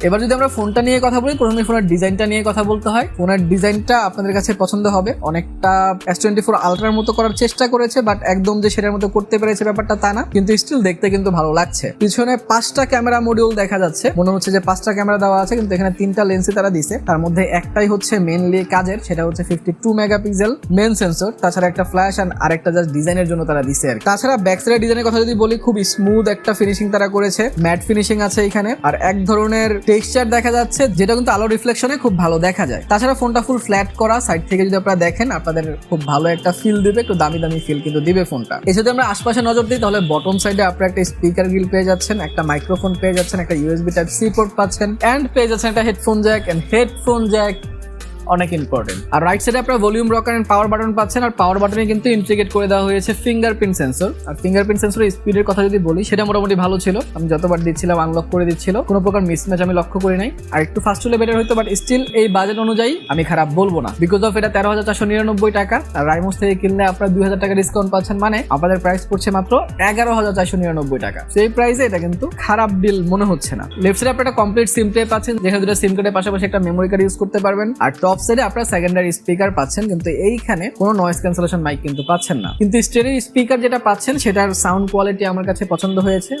এবার যদি আমরা ফোনটা নিয়ে কথা বলি, প্রথমে ফোনের ডিজাইনটা নিয়ে কথা বলতে হয়। ফোনের ডিজাইনটা আপনাদের কাছে পছন্দ হবে। অনেকটা এস টোয়েন্টি ফোর আলট্রার মতো করার চেষ্টা করেছে বাট একদম যে সেটার মতো করতে পেরেছে ব্যাপারটা তা না। কিন্তু স্টিল দেখতে কিন্তু ভালো লাগছে। পিছনে পাঁচটা ক্যামেরা মডিউল দেখা যাচ্ছে। মনে হচ্ছে যে পাঁচটা ক্যামেরা দেওয়া আছে, কিন্তু এখানে তিনটা লেন্সই তারা দিছে। তার মধ্যে একটাই হচ্ছে মেনলি কাজের, সেটা হচ্ছে fifty two megapixel main sensor তাছাড়া একটা ফ্ল্যাশ আর আরেকটা জাস্ট ডিজাইনের জন্য তারা দিছে আর তাছাড়া ব্যাক সাইডের ডিজাইনের কথা যদি বলি খুব স্মুথ একটা ফিনিশিং তারা করেছে। ম্যাট ফিনিশিং আছে এখানে। আর এক ধরনের টেক্সচার দেখা যাচ্ছে, যেটা কিন্তু আলো রিফ্লেকশনে খুব ভালো দেখা যায়। তাছাড়া ফোনটা ফুল ফ্ল্যাট করা সাইড থেকে যদি আপনারা দেখেন, আপনাদের খুব ভালো একটা ফিল দিবে, একটু দামি দামি ফিল কিন্তু দিবে ফোনটা। এ যদি আমরা আশপাশে নজর দিই, তাহলে বটম সাইডে আপনারা একটা স্পিকার গ্রিল পেয়ে যাচ্ছেন, একটা মাইক্রোফোন পেয়ে যাচ্ছেন, একটা ইউএসবি টাইপ সি পোর্ট পাচ্ছেন এন্ড পেয়ে যাচ্ছেন একটা headphone jack and headphone jack অনেক ইম্পর্টেন্ট আর রাইট সাইডে আপনারা volume rocker and power button পাচ্ছেন, আর পাওয়ার বাটনে কিন্তু ইন্টিগ্রেট করে দেওয়া হয়েছে ফিঙ্গারপ্রিন্ট সেন্সর আর ফিঙ্গারপ্রিন্ট সেন্সরের স্পিডের কথা যদি বলি, সেটা মোটামুটি ভালো ছিল। আমি যতবার দিচ্ছিলাম আনলক করে দিচ্ছিল। কোনো প্রকার মিসম্যাচ আমি লক্ষ্য করি নাই। আর একটু ফাস্ট হলে বেটার হতো বাট স্টিল এই বাজেট অনুযায়ী আমি খারাপ বলব না। বিকজ অফ এটা তেরো হাজার চারশো নিরানব্বই টাকা, আর রাইমোস থেকে কিনলে আপনারা দুই হাজার টাকা ডিসকাউন্ট পাচ্ছেন। মানে আপনাদের প্রাইস পড়ছে মাত্র এগারো হাজার চারশো নিরানব্বই টাকা। সেই প্রাইসে এটা কিন্তু খারাপ ডিল মনে হচ্ছে না। লেফট সাইডে আপনারা কমপ্লিট সিম ট্রে পাচ্ছেন, যেখানে দুটো সিম কার্ডের পাশাপাশি একটা মেমোরি কার্ড ইউজ করতে পারবেন। আর টপ সাইডে আপনারা সেকেন্ডারি স্পিকার পাচ্ছেন, কিন্তু এইখানে কোনো নয়েজ ক্যান্সেলেশন মাইক কিন্তু পাচ্ছেন না। কিন্তু স্টেরিও স্পিকার যেটা পাচ্ছেন, সেটার সাউন্ড কোয়ালিটি আমার কাছে পছন্দ হয়েছে।